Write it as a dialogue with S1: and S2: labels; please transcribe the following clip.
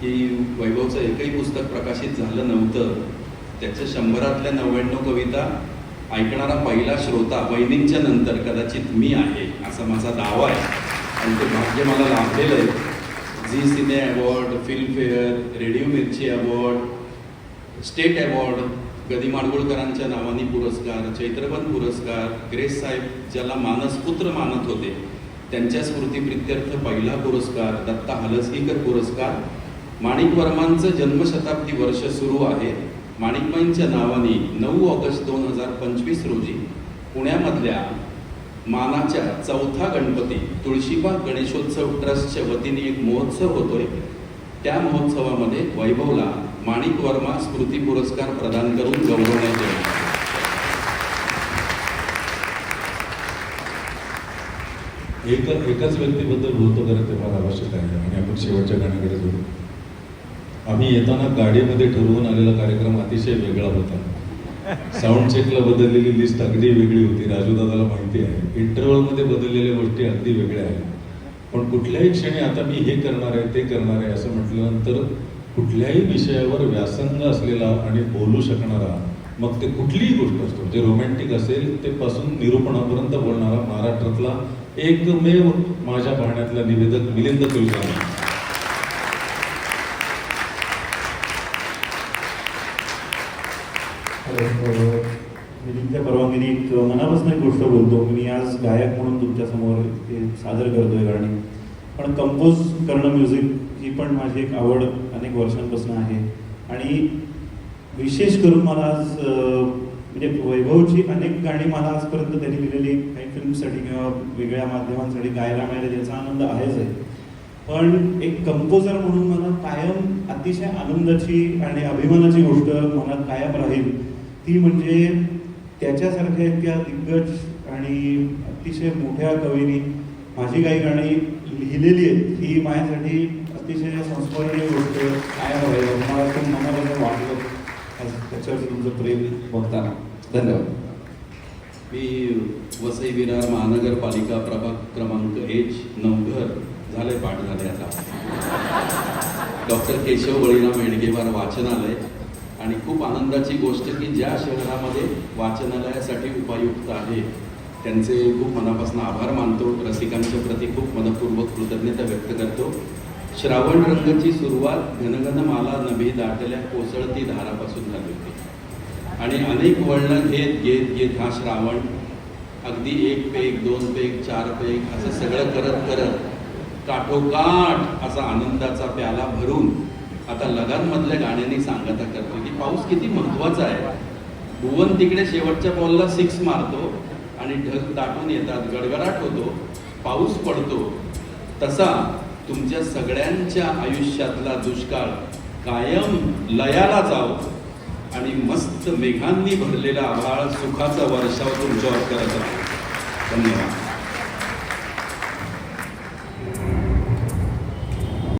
S1: की वैभवचं एकही पुस्तक प्रकाशित झालं नव्हतं. त्याचं शंभरातल्या नव्याण्णव कविता ऐकणारा पहिला श्रोता वहिनींच्या नंतर कदाचित मी आहे असा माझा दावा आहे. आणि ते भाग्य मला लाभलेलं आहे. Zee cine award Filmfare radio Mirchi award state award Gadi माडगुळकरांच्या नावाने पुरस्कार चैत्रबन पुरस्कार ग्रेस साहेब ज्याला मानसपुत्र मानत होते त्यांच्या स्मृतीप्रित्यर्थ पहिला पुरस्कार दत्ता हलसगीकर पुरस्कार माणिक वर्मांचं जन्मशताब्दी वर्ष सुरू आहे. माणिकबाईंच्या नावाने नऊ ऑगस्ट दोन हजार पंचवीस रोजी पुण्यामधल्या मानाच्या चौथा गणपती तुळशीबाग गणेशोत्सव ट्रस्टच्या वतीने एक महोत्सव होतोय. त्या महोत्सवामध्ये वैभवला माणिक वर्मा स्मृती पुरस्कार प्रदान करून गौरवण्यात येईल.
S2: एक एकाच व्यक्तीबद्दल बोलतो खरं ते फार आवश्यक आहे. आणि आपण शेवटच्या गाण्याकडे जोडू आम्ही येताना गाडीमध्ये ठरवून आलेला कार्यक्रम अतिशय वेगळा होता. साऊंड चेकला बदललेली लिस्ट अगदी वेगळी होती. राजू दादाला माहिती आहे. इंटरव्हलमध्ये बदललेल्या गोष्टी अगदी वेगळ्या आहेत. पण कुठल्याही क्षणी आता मी हे करणार आहे ते करणार आहे असं म्हटल्यानंतर कुठल्याही विषयावर व्यासंग असलेला आणि बोलू शकणारा मग ते कुठलीही गोष्ट असतो जे रोमॅन्टिक असेल ते पासून निरूपणापर्यंत बोलणारा महाराष्ट्रातला एकमेव माझ्या पाहण्यातला निवेदक मिलिंद कुलकर्णी
S3: मी तुमच्या परवानगीने एक मनापासून एक गोष्ट बोलतो. मी आज गायक म्हणून तुमच्यासमोर ते सादर करतोय गाणी. पण कंपोज करणं म्युझिक ही पण माझी एक आवड अनेक वर्षांपासून आहे. आणि विशेष करून मला आज म्हणजे वैभवची अनेक गाणी मला आजपर्यंत त्यांनी लिहिलेली. काही फिल्मसाठी किंवा वेगळ्या माध्यमांसाठी गायला मिळाले याचा आनंद आहेच आहे. पण एक कंपोजर म्हणून मला कायम अतिशय आनंदाची आणि अभिमानाची गोष्ट मनात कायम राहील. ती म्हणजे त्याच्यासारख्या इतक्या दिग्गज आणि अतिशय मोठ्या कवीनी माझी काही गाणी लिहिलेली आहेत ही माझ्यासाठी अतिशय संस्मरणीय गोष्ट कायम राहील. मला खूप मनापासून वाटलं त्याच्यावर तुमचं प्रेम बघताना धन्यवाद.
S1: मी वसई विरार महानगरपालिका प्रभाग क्रमांक एच नवघर झालंय पाठ झाले आता. डॉक्टर केशव बळीराम हेडगेवार वाचनालय. आणि खूप आनंदाची गोष्ट की ज्या शहरामध्ये वाचनालयासाठी उपयुक्त आहे त्यांचे खूप मनापासून आभार मानतो. रसिकांच्या प्रती खूप मनपूर्वक कृतज्ञता व्यक्त करतो. श्रावण रंगाची सुरुवात घनघन माला नभी दाटल्या कोसळती धारापासून झाली होती. आणि अनेक वळणं घेत घेत घेत हा श्रावण अगदी एक पेक दोन पेक चार पेक असं सगळं करत करत काठोकाठ असा आनंदाचा प्याला भरून आता लगानमधल्या गाण्याने सांगता करतो की पाऊस किती महत्त्वाचा आहे. भुवन तिकडे शेवटच्या बॉलला सिक्स मारतो आणि ढग दाटून येतात गडगडाट होतो पाऊस पडतो. तसा तुमच्या सगळ्यांच्या आयुष्यातला दुष्काळ कायम लयाला जावं. आणि मस्त मेघांनी भरलेला आभाळ सुखाचा वर्षाव तुमच्यावर करत आहे. धन्यवाद.